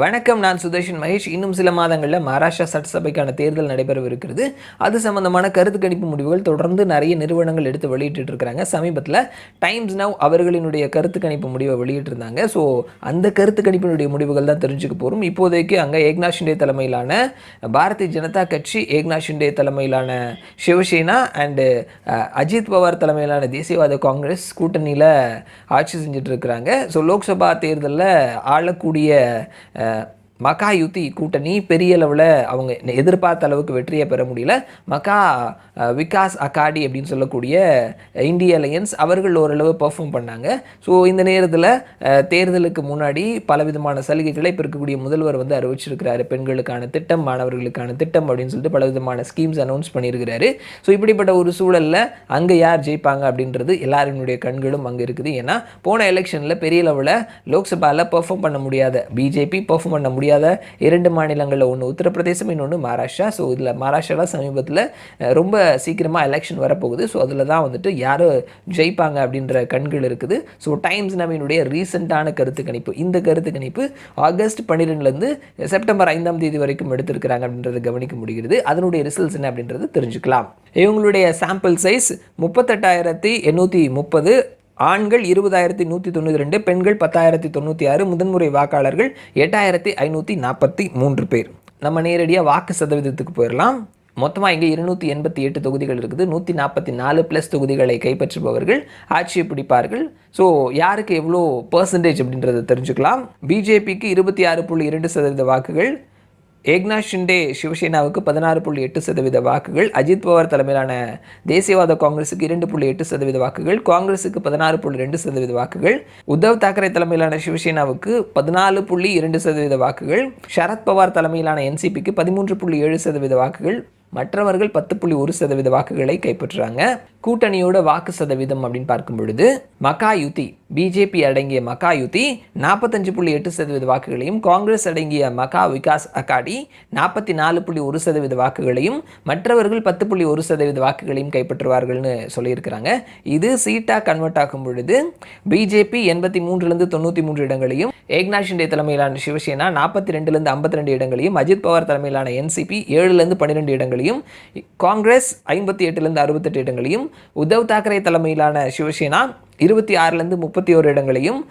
வணக்கம் நான் சுதர்ஷன் மகேஷ். இன்னும் சில மாதங்களில் மகாராஷ்டிரா சட்டசபைக்கான தேர்தல் நடைபெறவிருக்கிறது. அது சம்பந்தமான கருத்து கணிப்பு முடிவுகள் தொடர்ந்து நிறைய நிறுவனங்கள் எடுத்து வெளியிட்டு இருக்கிறாங்க சமீபத்தில் டைம்ஸ் நவ் அவர்களினுடைய கருத்து கணிப்பு முடிவை வெளியிட்டிருந்தாங்க. ஸோ அந்த கருத்து கணிப்பினுடைய முடிவுகள் தான் தெரிஞ்சுக்க போகிறோம் இப்போதைக்கு அங்கே ஏக்நாத் ஷிண்டே தலைமையிலான பாரதிய ஜனதா கட்சி ஏக்நாத் ஷிண்டே தலைமையிலான சிவசேனா அண்டு அஜித் பவார் தலைமையிலான தேசியவாத காங்கிரஸ் கூட்டணியில் ஆட்சி செஞ்சிட்ருக்கிறாங்க ஸோ லோக்சபா தேர்தலில் ஆளக்கூடிய Yeah. மக்கா யுத்தி கூட்டணி பெரிய அளவில் அவங்க எதிர்பார்த்த அளவுக்கு வெற்றியை பெற முடியல. மக்கா விகாஸ் அகாடி அப்படின்னு சொல்லக்கூடிய இந்திய அலையன்ஸ் அவர்கள் ஓரளவு பெர்ஃபார்ம் பண்ணாங்க. ஸோ இந்த நேரத்தில் தேர்தலுக்கு முன்னாடி பலவிதமான சலுகைகளை இப்போ இருக்கக்கூடிய முதல்வர் வந்து அறிவிச்சிருக்கிறாரு. பெண்களுக்கான திட்டம் மாணவர்களுக்கான திட்டம் அப்படின்னு சொல்லிட்டு பலவிதமான ஸ்கீம்ஸ் அனௌன்ஸ் பண்ணியிருக்கிறாரு. ஸோ இப்படிப்பட்ட ஒரு சூழலில் அங்கே யார் ஜெயிப்பாங்க அப்படின்றது எல்லாருடைய கண்களும் அங்கே இருக்குது. ஏன்னா போன எலெக்ஷனில் பெரிய லெவலில் லோக்சபாவில் பெர்ஃபார்ம் பண்ண முடியாத பிஜேபி பெர்ஃபார்ம் பண்ண முடியாது இரண்டு மாநிலங்களில் ஒன்று உத்தரப்பிரதேசம் இன்னொன்று மகாராஷ்டிரா. ஸோ இதில் மகாராஷ்டிராவில் சமீபத்தில் ரொம்ப சீக்கிரமாக எலெக்ஷன் வரப்போகுது. ஸோ அதில் தான் வந்துட்டு யார் ஜெயிப்பாங்க அப்படின்ற கண்கள் இருக்குது. ஸோ டைம்ஸ் நவீனுடைய ரீசெண்டான கருத்து கணிப்பு இந்த கருத்து கணிப்பு ஆகஸ்ட் பன்னிரெண்டுலேருந்து செப்டம்பர் ஐந்தாம் தேதி வரைக்கும் எடுத்திருக்கிறாங்க அப்படின்றத கவனிக்க முடிகிறது. அதனுடைய ரிசல்ட்ஸ் என்ன அப்படின்றது தெரிஞ்சுக்கலாம். இவங்களுடைய சாம்பிள் சைஸ் முப்பத்தெட்டாயிரத்தி எண்ணூற்றி முப்பது. ஆண்கள் இருபதாயிரத்தி நூற்றி தொண்ணூற்றி ரெண்டு பெண்கள் பத்தாயிரத்தி தொண்ணூற்றி ஆறு முதன்முறை வாக்காளர்கள் எட்டாயிரத்தி ஐநூற்றி நாற்பத்தி மூன்று பேர். நம்ம நேரடியாக வாக்கு சதவீதத்துக்கு போயிடலாம் மொத்தமாக இங்கே இருநூற்றி எண்பத்தி எட்டு தொகுதிகள் இருக்குது. நூற்றி நாற்பத்தி நாலு ப்ளஸ் தொகுதிகளை கைப்பற்றுபவர்கள் ஆட்சியை பிடிப்பார்கள். ஸோ யாருக்கு எவ்வளோ பர்சன்டேஜ் அப்படின்றத தெரிஞ்சுக்கலாம். பிஜேபிக்கு இருபத்தி ஆறு புள்ளி இரண்டு சதவீத வாக்குகள் ஏக்நாத் ஷிண்டே சிவசேனாவுக்கு பதினாறு புள்ளி எட்டு சதவீத வாக்குகள் அஜித் பவார் தலைமையிலான தேசியவாத காங்கிரஸுக்கு இரண்டு புள்ளி எட்டு சதவீத வாக்குகள் காங்கிரஸுக்கு பதினாறு புள்ளி ரெண்டு சதவீத வாக்குகள் உத்தவ் தாக்கரே தலைமையிலான சிவசேனாவுக்கு பதினாலு புள்ளி இரண்டு சதவீத வாக்குகள் சரத்பவார் தலைமையிலான என்சிபிக்கு பதிமூன்று புள்ளி ஏழு சதவீத வாக்குகள் மற்றவர்கள் பத்து புள்ளி ஒரு சதவீத வாக்குகளை கைப்பற்றுறாங்க. கூட்டணியோட வாக்கு சதவீதம் அப்படின்னு பார்க்கும் பொழுது மக்கா யுதி பிஜேபி அடங்கிய மக்கா யுதி நாற்பத்தஞ்சு புள்ளி எட்டு சதவீத வாக்குகளையும் காங்கிரஸ் அடங்கிய மக்கா விகாஸ் அகாடி நாற்பத்தி நாலு புள்ளி ஒரு சதவீத வாக்குகளையும் மற்றவர்கள் பத்து புள்ளி ஒரு சதவீத வாக்குகளையும் கைப்பற்றுவார்கள்னு சொல்லியிருக்கிறாங்க. இது சீட்டாக கன்வெர்ட் ஆகும் பொழுது பிஜேபி எண்பத்தி மூன்றுலேருந்து தொண்ணூற்றி மூன்று இடங்களையும் ஏக்நாத் ஷிண்டே தலைமையிலான சிவசேனா நாற்பத்தி ரெண்டுலேருந்து ஐம்பத்தி ரெண்டு இடங்களையும் அஜித் பவார் தலைமையிலான என்சிபி ஏழுலேருந்து பன்னிரெண்டு இடங்களையும் காங்கிரஸ் ஐம்பத்தி எட்டுலேருந்து அறுபத்தெட்டு இடங்களையும் உத்தவ் தாக்கரே தலைமையிலான சிவசேனா இருபத்தி ஆறுலேருந்து முப்பத்தி ஓரு இடங்களையும்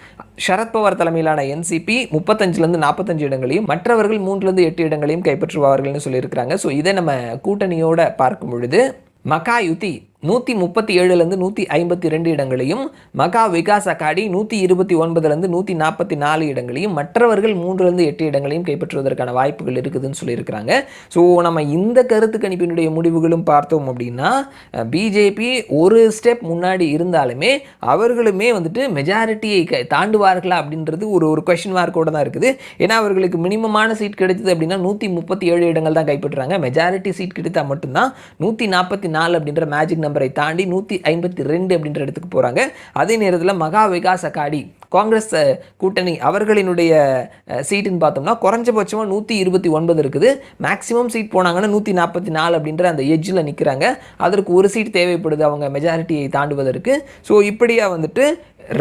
சரத்பவார் தலைமையிலான என்சிபி முப்பத்தஞ்சுலேருந்து நாற்பத்தஞ்சு இடங்களையும் மற்றவர்கள் மூன்றுலேருந்து எட்டு இடங்களையும் கைப்பற்றுவார்கள்னு சொல்லியிருக்கிறாங்க. ஸோ இதை நம்ம கூட்டணியோட பார்க்கும் பொழுது மகாயுதி யுதி நூற்றி முப்பத்தி ஏழுலேருந்து நூற்றி ஐம்பத்தி ரெண்டு இடங்களையும் மகா விகாஸ் அகாடி நூற்றி இருபத்தி ஒன்பதுலேருந்து நூற்றி நாற்பத்தி நாலு இடங்களையும் மற்றவர்கள் மூன்றுலேருந்து எட்டு இடங்களையும் கைப்பற்றுவதற்கான வாய்ப்புகள் இருக்குதுன்னு சொல்லியிருக்கிறாங்க. ஸோ நம்ம இந்த கருத்து கணிப்பினுடைய முடிவுகளும் பார்த்தோம் அப்படின்னா பிஜேபி ஒரு ஸ்டெப் முன்னாடி இருந்தாலுமே அவர்களுமே வந்துட்டு மெஜாரிட்டியை தாண்டுவார்களா அப்படின்றது ஒரு ஒரு கொஷின் மார்க்கோடு தான் இருக்குது. ஏன்னா அவர்களுக்கு மினிமமான சீட் கிடைச்சது அப்படின்னா நூற்றி முப்பத்தி ஏழு இடங்கள் தான் கைப்பற்றுறாங்க. மெஜாரிட்டி சீட் கிடைத்தால் மட்டும்தான் நூற்றி நாற்பத்தி நாலு அப்படின்ற மேஜிக் நம்பர் தாண்டி நூற்றி ஐம்பத்தி ரெண்டு அப்படின்ற இடத்துக்கு போகிறாங்க அதே நேரத்தில் மகா விகாஸ் அகாடி காங்கிரஸ் கூட்டணி அவர்களினுடைய சீட்டுன்னு பார்த்தோம்னா குறைஞ்சபட்சமாக நூற்றி இருபத்தி ஒன்பது இருக்குது. மேக்ஸிமம் சீட் போனாங்கன்னா நூற்றி நாற்பத்தி நாலு அப்படின்ற அந்த எஜ்ஜில் நிற்கிறாங்க அதற்கு ஒரு சீட் தேவைப்படுது அவங்க மெஜாரிட்டியை தாண்டுவதற்கு. ஸோ இப்படியா வந்துட்டு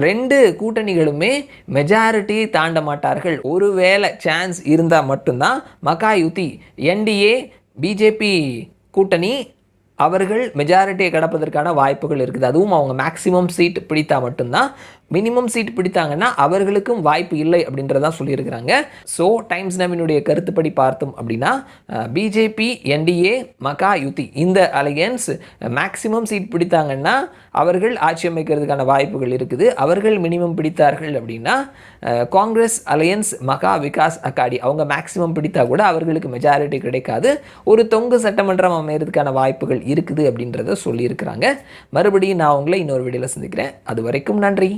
ரெண்டு கூட்டணிகளுமே மெஜாரிட்டியை தாண்ட மாட்டார்கள். ஒருவேளை சான்ஸ் இருந்தால் மட்டும்தான் மக்கா யுதி என்டிஏ பிஜேபி கூட்டணி அவர்கள் மெஜாரிட்டியை கடப்பதற்கான வாய்ப்புகள் இருக்குது. அதுவும் அவங்க மேக்ஸிமம் சீட் பிடித்தா மட்டும்தான் மினிமம் சீட் பிடித்தாங்கன்னா அவர்களுக்கும் வாய்ப்பு இல்லை அப்படின்றதான் சொல்லியிருக்கிறாங்க. ஸோ டைம்ஸ் நவீனுடைய கருத்துப்படி பார்த்தோம் அப்படின்னா பிஜேபி என்டிஏ மக்கா யுதி இந்த அலையன்ஸ் மேக்சிமம் சீட் பிடித்தாங்கன்னா அவர்கள் ஆட்சி அமைக்கிறதுக்கான வாய்ப்புகள் இருக்குது. அவர்கள் மினிமம் பிடித்தார்கள் அப்படின்னா காங்கிரஸ் அலையன்ஸ் மகா விகாஸ் அகாடி அவங்க மேக்சிமம் பிடித்தா கூட அவர்களுக்கு மெஜாரிட்டி கிடைக்காது. ஒரு தொங்கு சட்டமன்றம் அமைகிறதுக்கான வாய்ப்புகள் இருக்குது அப்படின்றத சொல்லியிருக்கிறாங்க. மறுபடியும் நான் உங்களை இன்னொரு வீடியோவில் சந்திக்கிறேன். அது வரைக்கும் நன்றி.